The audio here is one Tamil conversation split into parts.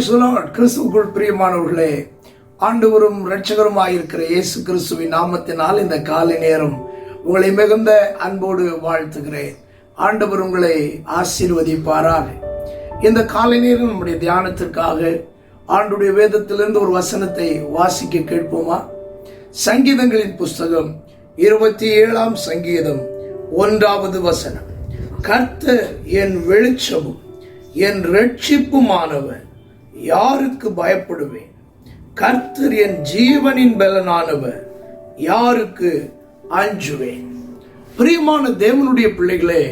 கிறிஸ்துக்குள் பிரியமானவர்களே ஆண்டவரும் இரட்சகருமாயிருக்கிற இயேசு கிறிஸ்துவின் நாமத்தினால் இந்த காலை நேரம் உங்களை மிகுந்த அன்போடு வாழ்த்துகிறேன். ஆண்டவர் உங்களை ஆசீர்வதிப்பாராக. இந்த காலை நேரம் நம்முடைய தியானத்திற்காக ஆண்டுடைய வேதத்திலிருந்து ஒரு வசனத்தை வாசிக்க கேட்போமா? சங்கீதங்களின் புஸ்தகம் இருபத்தி ஏழாம் சங்கீதம் ஒன்றாவது வசனம். கர்த்தர் என் வெளிச்சமும் என் ரட்சிப்புமானவன் யாருக்கு பயப்படுவேன்? கர்த்தர் என் ஜீவனின் பலனானவர் யாருக்கு அஞ்சுவேன்? பிரியமான தேவனுடைய பிள்ளைகளே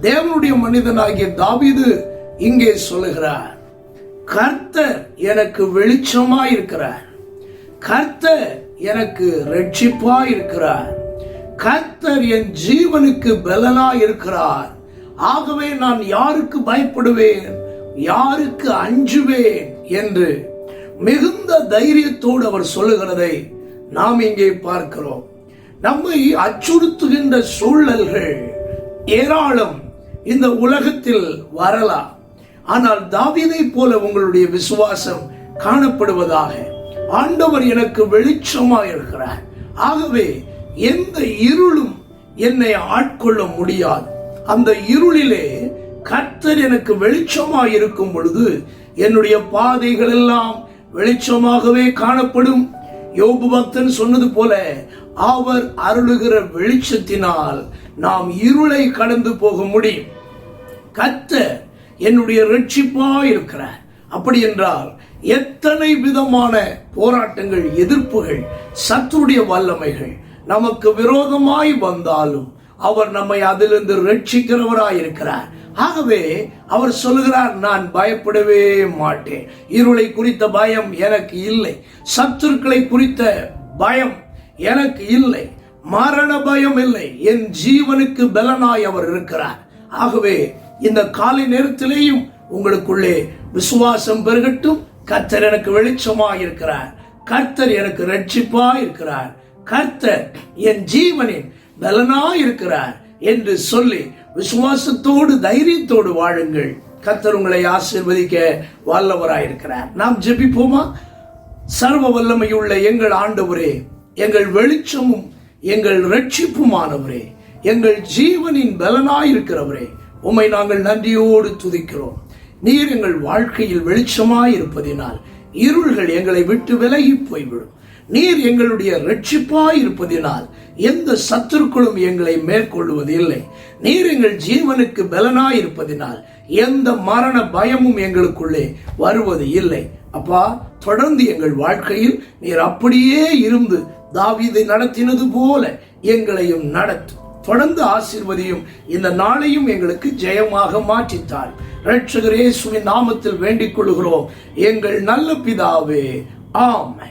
தேவனுடைய மனிதனாகிய தாவிது இங்கே சொல்லுகிறார் கர்த்தர் எனக்கு வெளிச்சமா இருக்கிறார் கர்த்தர் எனக்கு ரட்சிப்பா இருக்கிறார் கர்த்தர் என் ஜீவனுக்கு பலனா இருக்கிறார் ஆகவே நான் யாருக்கு பயப்படுவேன்? யாருக்கு அஞ்சுவேன் என்று மிகுந்த தைரியத்தோடு அவர் சொல்லுகிறதை நாம் இங்கே பார்க்கிறோம். நம்மை அச்சுறுத்துகின்ற சூழல்கள் ஏராளம் இந்த உலகத்தில் வரலாம். ஆனால் தாவிதை போல உங்களுடைய விசுவாசம் காணப்படுவதாக ஆண்டவர் எனக்கு வெளிச்சமாக இருக்கிறார். ஆகவே எந்த இருளும் என்னை ஆட்கொள்ள முடியாது. அந்த இருளிலே கர்த்தர் எனக்கு வெளிச்சமாக இருக்கும் பொழுது என்னுடைய பாதைகள் எல்லாம் வெளிச்சமாகவே காணப்படும். யோபு பக்தன் சொன்னது போல அவர் அருளுகிற வெளிச்சத்தினால் நாம் இருளை கடந்து போக முடியும். கர்த்தர் என்னுடைய ரட்சிப்பா இருக்கிறார். அப்படி என்றால் எத்தனை விதமான போராட்டங்கள் எதிர்ப்புகள் சத்துருடைய வல்லமைகள் நமக்கு விரோதமாய் வந்தாலும் அவர் நம்மை அதிலிருந்து ரட்சிக்கிறவராய் இருக்கிறார். ஆகவே அவர் சொல்லுகிறார் நான் பயப்படவே மாட்டேன். இருளை குறித்த பயம் எனக்கு இல்லை. சத்துருக்களை குறித்த பயம் எனக்கு இல்லை. மரண பயம் இல்லை. என் ஜீவனுக்கு பலனாய் அவர் இருக்கிறார். ஆகவே இந்த காலை நேரத்திலேயும் உங்களுக்குள்ளே விசுவாசம் பெருகட்டும். கர்த்தர் எனக்கு வெளிச்சமா இருக்கிறார். கர்த்தர் எனக்கு ரட்சிப்பா இருக்கிறார். கர்த்தர் என் ஜீவனின் பலனா இருக்கிறார். என்று சொல்லி விசுவாசத்தோடு தைரியத்தோடு வாழுங்கள். கத்தர் உங்களை ஆசிர்வதிக்க வல்லவராயிருக்கிறார். நாம் ஜெபிப்போமா? சர்வ வல்லமையுள்ள எங்கள் ஆண்டவரே எங்கள் வெளிச்சமும் எங்கள் ரட்சிப்புமானவரே எங்கள் ஜீவனின் பலனாயிருக்கிறவரே உம்மை நாங்கள் நன்றியோடு துதிக்கிறோம். நீர் எங்கள் வாழ்க்கையில் வெளிச்சமாயிருப்பதினால் இருள்கள் எங்களை விட்டு விலகி போய்விடும். நீர் எங்களுடைய ரட்சிப்பாய் இருப்பதினால் எந்த சத்துருக்களும் எங்களை மேற்கொள்வது இல்லை நீர் எங்கள் ஜீவனுக்கு பலனாய் இருப்பதினால் எந்த மரண பயமும் எங்களுக்குள்ளே வருவது இல்லை. அப்பா தொடர்ந்து எங்கள் வாழ்க்கையில் நீர் அப்படியே இருந்து தாவிதை நடத்தினது போல எங்களையும் நடத்தும் தொடர்ந்து ஆசிர்வதியும் இந்த நாளையும் எங்களுக்கு ஜெயமாக மாற்றித்தார். ரட்சகரேசுவின் நாமத்தில் வேண்டிக் கொள்கிறோம் எங்கள் நல்ல பிதாவே ஆமை